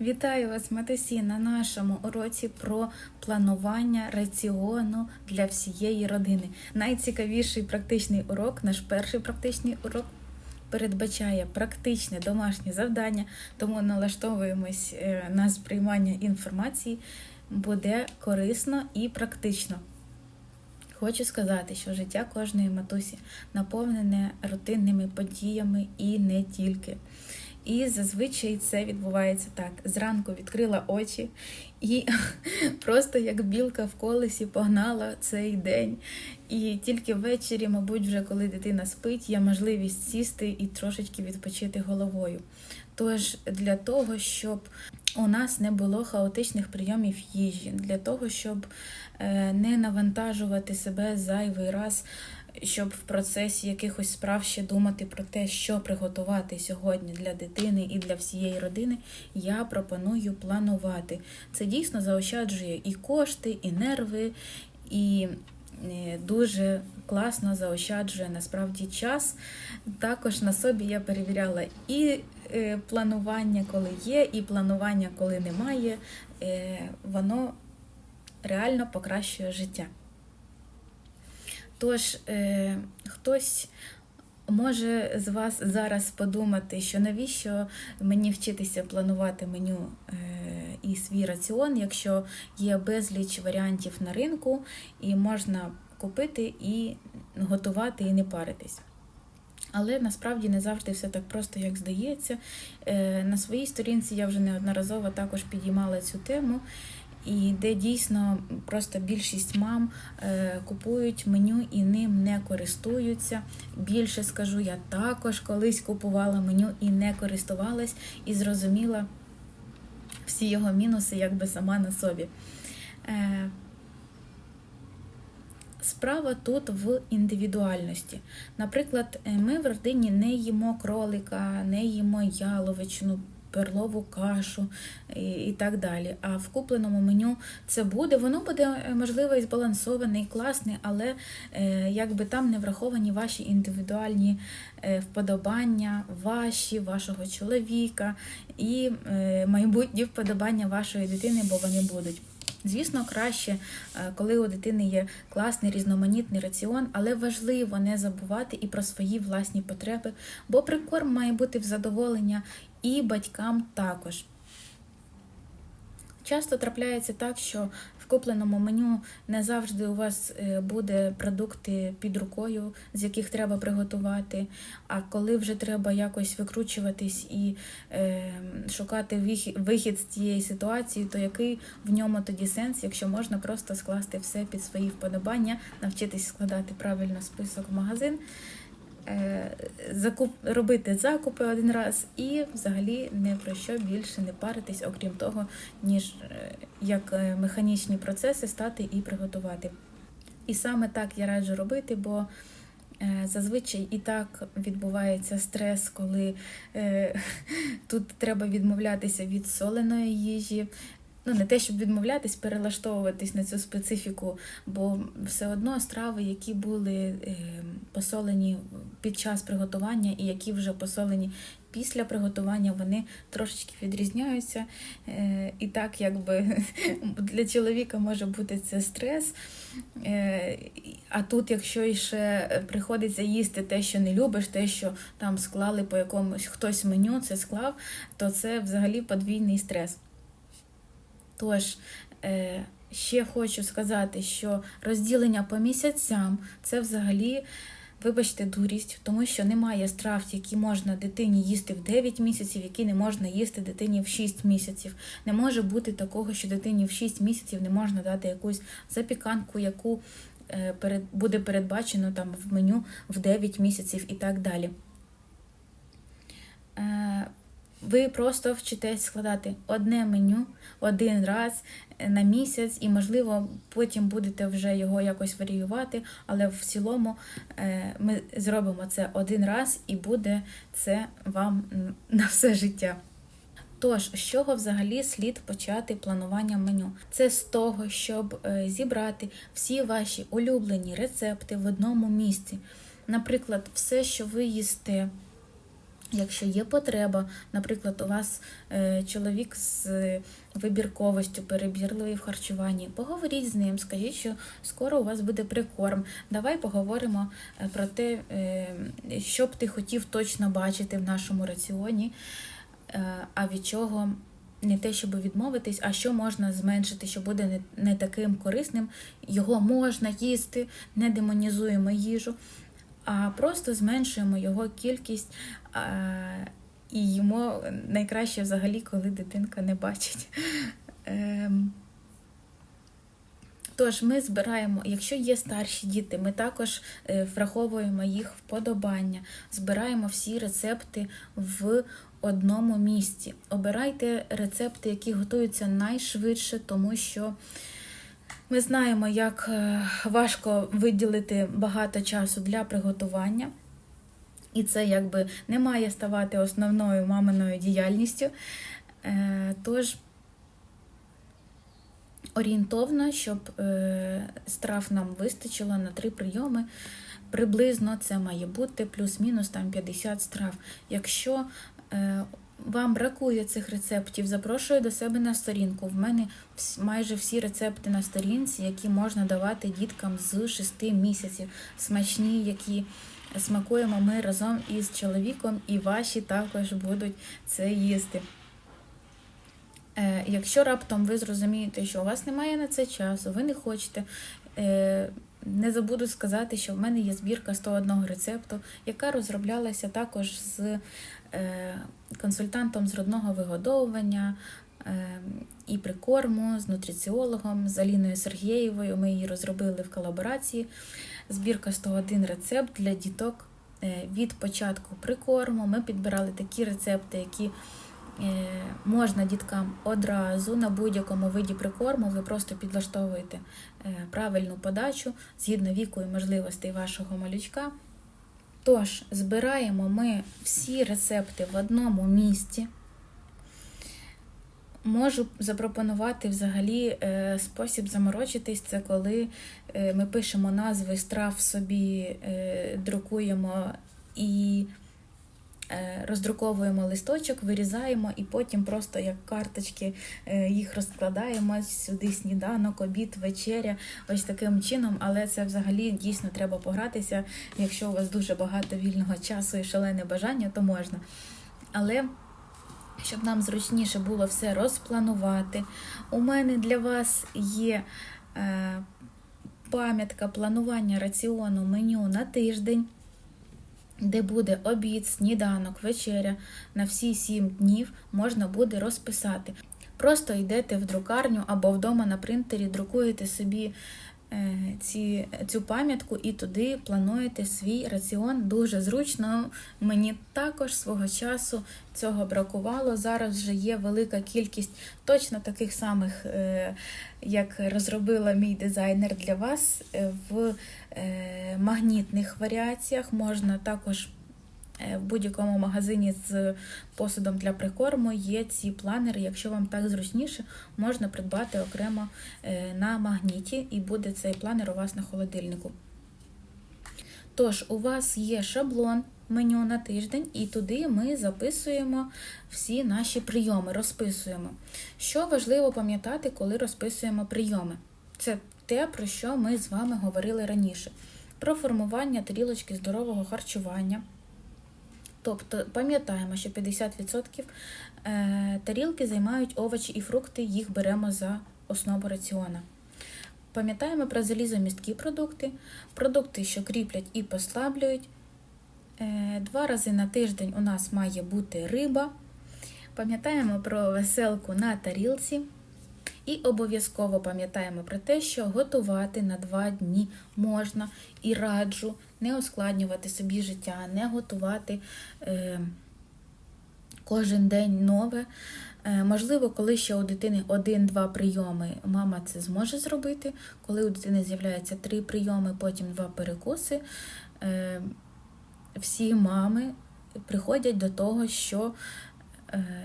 Вітаю вас, матусі, на нашому уроці про планування раціону для всієї родини. Найцікавіший практичний урок, наш перший практичний урок, передбачає практичне домашнє завдання, тому налаштовуємось е, на сприймання інформації, буде корисно і практично. Хочу сказати, що життя кожної матусі наповнене рутинними подіями і не тільки. І зазвичай це відбувається так: зранку відкрила очі і просто як білка в колесі погнала цей день. І тільки ввечері, мабуть, вже коли дитина спить, є можливість сісти і трошечки відпочити головою. Тож для того, щоб у нас не було хаотичних прийомів їжі, для того, щоб е, не навантажувати себе зайвий раз щоб в процесі якихось справ ще думати про те, що приготувати сьогодні для дитини і для всієї родини, я пропоную планувати. Це дійсно заощаджує і кошти, і нерви, і е, дуже класно заощаджує насправді час. Також на собі я перевіряла і е, планування, коли є, і планування, коли немає. Е, воно реально покращує життя. Тож, е, хтось може з вас зараз подумати, що навіщо мені вчитися планувати меню е, і свій раціон, якщо є безліч варіантів на ринку, і можна купити і готувати, і не паритись. Але насправді не завжди все так просто, як здається. Е, на своїй сторінці я вже неодноразово також підіймала цю тему і де дійсно просто більшість мам е, купують меню і ним не користуються. Більше скажу, я також колись купувала меню і не користувалась, і зрозуміла всі його мінуси, якби сама на собі. Е, Справа тут в індивідуальності. Наприклад, е, ми в родині не їмо кролика, не їмо яловичину, перлову кашу і, так далі. А в купленому меню це буде, воно буде, е, можливо, і збалансоване, і класне, але е, якби там не враховані ваші індивідуальні е, вподобання, ваші, вашого чоловіка і майбутні вподобання вашої дитини, бо вони будуть. Звісно, краще, коли у дитини є класний різноманітний раціон, але важливо не забувати і про свої власні потреби, бо прикорм має бути в задоволення і батькам також. Часто трапляється так, що в купленому меню не завжди у вас е, буде продукти під рукою, з яких треба приготувати. А коли вже треба якось викручуватись і е, шукати вихід з цієї ситуації, то який в ньому тоді сенс, якщо можна просто скласти все під свої вподобання, навчитись складати правильно список в магазин. Е, закуп, робити закупи один раз і взагалі не про що більше не паритись, окрім того, ніж е, як е, механічні процеси стати і приготувати. І саме так я раджу робити, бо зазвичай і так відбувається стрес, коли тут треба відмовлятися від соленої їжі, ну не те, щоб відмовлятись, перелаштовуватись на цю специфіку, бо все одно страви, які були е, посолені під час приготування і які вже посолені після приготування, вони трошечки відрізняються. Е, і так, якби для чоловіка може бути це стрес. Е, а тут, якщо ще приходиться їсти те, що не любиш, те, що там склали по якомусь хтось меню, це склав, то це взагалі подвійний стрес. Тож, е, ще хочу сказати, що розділення по місяцям це взагалі, вибачте, дурість, тому що немає страв, які можна дитині їсти в 9 місяців, які не можна їсти дитині в 6 місяців. Не може бути такого, що дитині в 6 місяців не можна дати якусь запіканку, яку е, буде передбачено там в меню в 9 місяців і так далі. Е, ви просто вчитесь складати одне меню один раз на місяць, і, можливо, потім будете вже його якось варіювати, але в цілому е, ми зробимо це один раз і буде це вам на все життя. Тож, з чого взагалі слід почати планування меню? Це з того, щоб е, зібрати всі ваші улюблені рецепти в одному місці. Наприклад, все, що ви їсте Якщо є потреба, наприклад, у вас е, чоловік з вибірковістю, перебірливий в харчуванні, поговоріть з ним, скажіть, що скоро у вас буде прикорм. Давай поговоримо е, про те, е, що б ти хотів точно бачити в нашому раціоні, е, а від чого не те, щоб відмовитись, а що можна зменшити, що буде не таким корисним. Його можна їсти, не демонізуємо їжу, а просто зменшуємо його кількість. І йому найкраще взагалі, коли дитинка не бачить. Ем, Тож ми збираємо, якщо є старші діти, ми також е, враховуємо їх вподобання, збираємо всі рецепти в одному місці. Обирайте рецепти, які готуються найшвидше, тому що ми знаємо, як е, важко виділити багато часу для приготування. І це якби не має ставати основною маминою діяльністю. Е, Тож орієнтовно, щоб е, страв нам вистачило на три прийоми. Приблизно це має бути плюс-мінус там 50 страв. Якщо вам бракує цих рецептів, запрошую до себе на сторінку. В мене майже всі рецепти на сторінці, які можна давати діткам з 6 місяців, смачні, які смакуємо ми разом із чоловіком, і ваші також будуть це їсти. Е, Якщо раптом ви зрозумієте, що у вас немає на це часу, ви не хочете, е, не забуду сказати, що в мене є збірка 101 рецепту, яка розроблялася також з е, консультантом з родного вигодовування е, і прикорму, з нутриціологом, з Аліною Сергієвою. Ми її розробили в колаборації. Збірка 101 рецепт для діток е, від початку прикорму. Ми підбирали такі рецепти, які можна діткам одразу на будь-якому виді прикорму, ви просто підлаштовуєте е, правильну подачу згідно віку і можливостей вашого малючка. Тож, збираємо ми всі рецепти в одному місці. Можу запропонувати взагалі е, спосіб заморочитись, це коли е, ми пишемо назви страв собі, е, друкуємо і Е, роздруковуємо листочок, вирізаємо і потім просто як карточки е, їх розкладаємо сюди сніданок, обід, вечеря, ось таким чином. Але це взагалі дійсно треба погратися. Якщо у вас дуже багато вільного часу і шалене бажання, то можна. Але. Щоб нам зручніше було все розпланувати, у мене для вас є е, пам'ятка планування раціону меню на тиждень де буде обід, сніданок, вечеря на всі сім днів можна буде розписати. Просто йдете в друкарню або вдома на принтері, друкуєте собі ці, цю пам'ятку і туди плануєте свій раціон. Дуже зручно. Мені також свого часу цього бракувало. Зараз вже є велика кількість точно таких самих, е, як розробила мій дизайнер для вас е, в магнітних варіаціях. Можна також. В будь-якому магазині з посудом для прикорму є ці планери. Якщо вам так зручніше, можна придбати окремо на магніті, і буде цей планер у вас на холодильнику. Тож, у вас є шаблон меню на тиждень, і туди ми записуємо всі наші прийоми, розписуємо. Що важливо пам'ятати, коли розписуємо прийоми? Це те, про що ми з вами говорили раніше: про формування тарілочки здорового харчування. Тобто пам'ятаємо, що 50% тарілки займають овочі і фрукти, їх беремо за основу раціона. Пам'ятаємо про залізомісткі продукти, продукти, що кріплять і послаблюють. Два рази на тиждень у нас має бути риба. Пам'ятаємо про веселку на тарілці. І обов'язково пам'ятаємо про те, що готувати на два дні можна і раджу не ускладнювати собі життя, не готувати е, кожен день нове. Е, можливо, коли ще у дитини один-два прийоми, мама це зможе зробити. Коли у дитини з'являється три прийоми, потім два перекуси. Е, всі мами приходять до того, що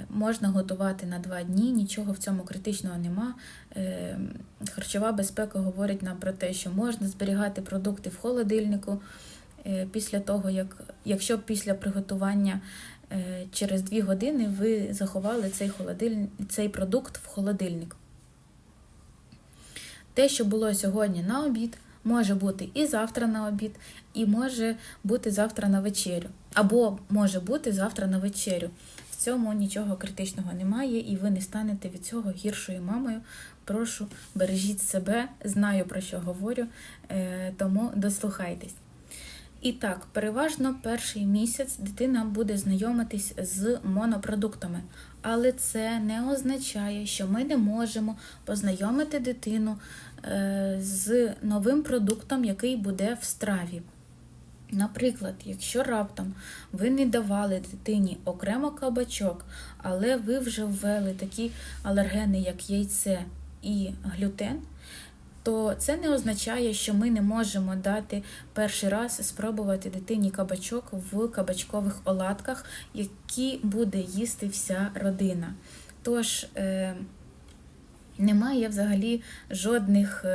можна готувати на два дні, нічого в цьому критичного нема. Харчова безпека говорить нам про те, що можна зберігати продукти в холодильнику після того, як якщо після приготування е, через 2 години ви заховали цей, холодиль... цей продукт в холодильник. Те, що було сьогодні на обід, може бути і завтра на обід, і може бути завтра на вечерю. Або може бути завтра на вечерю. Цьому нічого критичного немає, і ви не станете від цього гіршою мамою. Прошу, бережіть себе, знаю про що говорю, е, тому дослухайтесь. І так, переважно перший місяць дитина буде знайомитись з монопродуктами, але це не означає, що ми не можемо познайомити дитину е, з новим продуктом, який буде в страві. Наприклад, якщо раптом ви не давали дитині окремо кабачок, але ви вже ввели такі алергени, як яйце і глютен, то це не означає, що ми не можемо дати перший раз спробувати дитині кабачок в кабачкових оладках, які буде їсти вся родина. Тож е, немає взагалі жодних.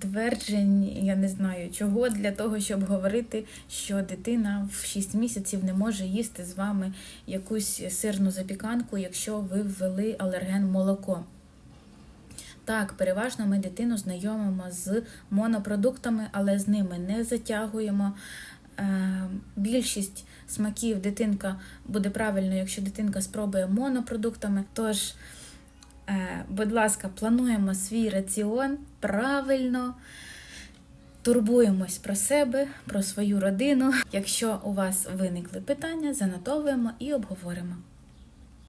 Тверджень, я не знаю чого, для того, щоб говорити, що дитина в 6 місяців не може їсти з вами якусь сирну запіканку, якщо ви ввели алерген молоко. Так, переважно ми дитину знайомимо з монопродуктами, але з ними не затягуємо. Е, Більшість смаків дитинка буде правильно, якщо дитинка спробує монопродуктами. Тож, будь ласка, плануємо свій раціон правильно. Турбуємось про себе, про свою родину. Якщо у вас виникли питання, занотовуємо і обговоримо.